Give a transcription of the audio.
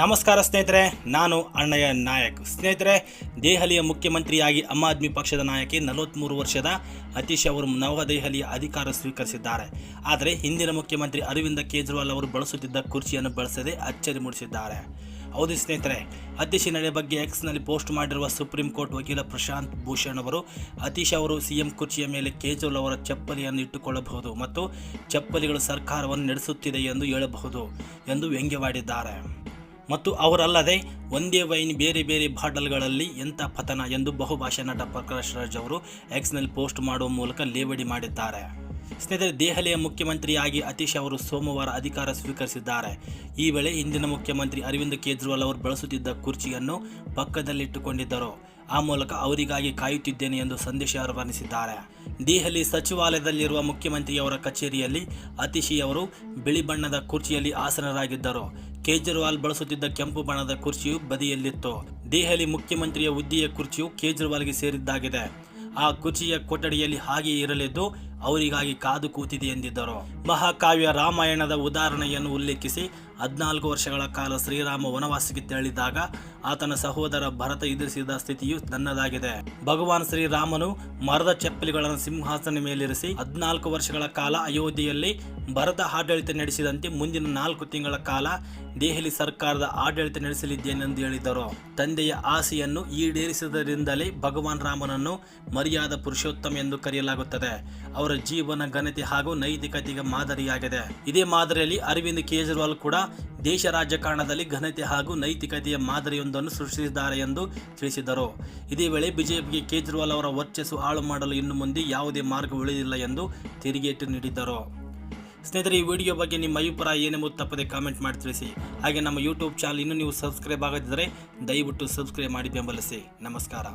ನಮಸ್ಕಾರ ಸ್ನೇಹಿತರೆ, ನಾನು ಅಣ್ಣಯ್ಯ ನಾಯಕ್. ಸ್ನೇಹಿತರೆ, ದೆಹಲಿಯ ಮುಖ್ಯಮಂತ್ರಿಯಾಗಿ ಆಮ್ ಆದ್ಮಿ ಪಕ್ಷದ ನಾಯಕಿ ನಲವತ್ತ್ಮೂರು ವರ್ಷದ ಅತೀಶ್ ಅವರು ನವದೆಹಲಿಯ ಅಧಿಕಾರ ಸ್ವೀಕರಿಸಿದ್ದಾರೆ. ಆದರೆ ಹಿಂದಿನ ಮುಖ್ಯಮಂತ್ರಿ ಅರವಿಂದ ಕೇಜ್ರಿವಾಲ್ ಅವರು ಬಳಸುತ್ತಿದ್ದ ಕುರ್ಚಿಯನ್ನು ಬಳಸದೆ ಅಚ್ಚರಿ ಮೂಡಿಸಿದ್ದಾರೆ. ಹೌದು ಸ್ನೇಹಿತರೆ ಅತೀಶ್ ನಡೆ ಬಗ್ಗೆ ಎಕ್ಸ್ನಲ್ಲಿ ಪೋಸ್ಟ್ ಮಾಡಿರುವ ಸುಪ್ರೀಂ ಕೋರ್ಟ್ ವಕೀಲ ಪ್ರಶಾಂತ್ ಭೂಷಣ್ ಅವರು ಅತೀಶ್ ಅವರು ಸಿಎಂ ಕುರ್ಚಿಯ ಮೇಲೆ ಕೇಜ್ರಿವಾಲ್ ಅವರ ಚಪ್ಪಲಿಯನ್ನು ಇಟ್ಟುಕೊಳ್ಳಬಹುದು ಮತ್ತು ಚಪ್ಪಲಿಗಳು ಸರ್ಕಾರವನ್ನು ನಡೆಸುತ್ತಿದೆ ಎಂದು ಹೇಳಬಹುದು ಎಂದು ವ್ಯಂಗ್ಯವಾಡಿದ್ದಾರೆ. ಮತ್ತು ಅವರಲ್ಲದೆ ಒಂದೇ ವೈನ್ ಬೇರೆ ಬೇರೆ ಬಾಟಲ್ಗಳಲ್ಲಿ ಎಂಥ ಪತನ ಎಂದು ಬಹುಭಾಷಾ ನಟ ಪ್ರಕಾಶ್ ರಾಜ್ ಅವರು ಎಕ್ಸ್ನಲ್ಲಿ ಪೋಸ್ಟ್ ಮಾಡುವ ಮೂಲಕ ಲೇವಡಿ ಮಾಡಿದ್ದಾರೆ. ಸ್ನೇಹಿತರೆ, ದೆಹಲಿಯ ಮುಖ್ಯಮಂತ್ರಿಯಾಗಿ ಅತೀಶ್ ಅವರು ಸೋಮವಾರ ಅಧಿಕಾರ ಸ್ವೀಕರಿಸಿದ್ದಾರೆ. ಈ ವೇಳೆ ಹಿಂದಿನ ಮುಖ್ಯಮಂತ್ರಿ ಅರವಿಂದ್ ಕೇಜ್ರಿವಾಲ್ ಅವರು ಬಳಸುತ್ತಿದ್ದ ಕುರ್ಚಿಯನ್ನು ಪಕ್ಕದಲ್ಲಿಟ್ಟುಕೊಂಡಿದ್ದರು. ಆ ಮೂಲಕ ಅವರಿಗಾಗಿ ಕಾಯುತ್ತಿದ್ದೇನೆ ಎಂದು ಸಂದೇಶ ರವಾನಿಸಿದ್ದಾರೆ. ದೆಹಲಿ ಸಚಿವಾಲಯದಲ್ಲಿರುವ ಮುಖ್ಯಮಂತ್ರಿಯವರ ಕಚೇರಿಯಲ್ಲಿ ಅತಿಶಿ ಅವರು ಬಿಳಿ ಬಣ್ಣದ ಕುರ್ಚಿಯಲ್ಲಿ ಆಸನರಾಗಿದ್ದರು. ಕೇಜ್ರಿವಾಲ್ ಬಳಸುತ್ತಿದ್ದ ಕೆಂಪು ಬಣ್ಣದ ಕುರ್ಚಿಯು ಬದಿಯಲ್ಲಿತ್ತು. ದೆಹಲಿ ಮುಖ್ಯಮಂತ್ರಿಯ ಹುದ್ದೆಯ ಕುರ್ಚಿಯು ಕೇಜ್ರಿವಾಲ್ಗೆ ಸೇರಿದ್ದಾಗಿದೆ. ಆ ಕುರ್ಚಿಯ ಕೊಠಡಿಯಲ್ಲಿ ಹಾಗೆಯೇ ಇರಲಿದ್ದು ಅವರಿಗಾಗಿ ಕಾದು ಕೂತಿದೆ ಎಂದಿದ್ದರು. ಮಹಾಕಾವ್ಯ ರಾಮಾಯಣದ ಉದಾಹರಣೆಯನ್ನು ಉಲ್ಲೇಖಿಸಿ ಹದಿನಾಲ್ಕು ವರ್ಷಗಳ ಕಾಲ ಶ್ರೀರಾಮ ವನವಾಸಕ್ಕೆ ತೆರಳಿದಾಗ ಆತನ ಸಹೋದರ ಭರತ ಎದುರಿಸಿದ ಸ್ಥಿತಿಯು ನನ್ನದಾಗಿದೆ ಭಗವಾನ್ ಶ್ರೀರಾಮನು ಮರದ ಚಪ್ಪಲಿಗಳನ್ನು ಸಿಂಹಾಸನ ಮೇಲಿರಿಸಿ ಹದಿನಾಲ್ಕು ವರ್ಷಗಳ ಕಾಲ ಅಯೋಧ್ಯೆಯಲ್ಲಿ ಭರತ ಆಡಳಿತ ನಡೆಸಿದಂತೆ ಮುಂದಿನ ನಾಲ್ಕು ತಿಂಗಳ ಕಾಲ ದೆಹಲಿ ಸರ್ಕಾರದ ಆಡಳಿತ ನಡೆಸಲಿದ್ದೇನೆಂದು ಹೇಳಿದರು. ತಂದೆಯ ಆಸೆಯನ್ನು ಈಡೇರಿಸಿದರಿಂದಲೇ ಭಗವಾನ್ ರಾಮನನ್ನು ಮರ್ಯಾದ ಪುರುಷೋತ್ತಮ ಎಂದು ಕರೆಯಲಾಗುತ್ತದೆ. ಅವರ ಜೀವನ, ಘನತೆ ಹಾಗೂ ನೈತಿಕತೆಗೆ ಮಾದರಿಯಾಗಿದೆ. ಇದೇ ಮಾದರಿಯಲ್ಲಿ ಅರವಿಂದ್ ಕೇಜ್ರಿವಾಲ್ ಕೂಡ ದೇಶ ರಾಜಕಾರಣದಲ್ಲಿ ಘನತೆ ಹಾಗೂ ನೈತಿಕತೆಯ ಮಾದರಿಯೊಂದನ್ನು ಸೃಷ್ಟಿಸಿದ್ದಾರೆ ಎಂದು ತಿಳಿಸಿದರು. ಇದೇ ವೇಳೆ ಬಿಜೆಪಿಗೆ ಕೇಜ್ರಿವಾಲ್ ಅವರ ವರ್ಚಸ್ಸು ಹಾಳು ಮಾಡಲು ಇನ್ನು ಮುಂದೆ ಯಾವುದೇ ಮಾರ್ಗ ಉಳಿದಿಲ್ಲ ಎಂದು ತಿರುಗೇಟು ನೀಡಿದ್ದರು. ಸ್ನೇಹಿತರೆ, ಈ ವಿಡಿಯೋ ಬಗ್ಗೆ ನಿಮ್ಮ ಅಭಿಪ್ರಾಯ ಏನೆಂಬುದು ತಪ್ಪದೆ ಕಾಮೆಂಟ್ ಮಾಡಿ ತಿಳಿಸಿ. ಹಾಗೆ ನಮ್ಮ ಯೂಟ್ಯೂಬ್ ಚಾನಲ್ ಇನ್ನೂ ನೀವು ಸಬ್ಸ್ಕ್ರೈಬ್ ಆಗದಿದ್ದರೆ ದಯವಿಟ್ಟು ಸಬ್ಸ್ಕ್ರೈಬ್ ಮಾಡಿ ಬೆಂಬಲಿಸಿ. ನಮಸ್ಕಾರ.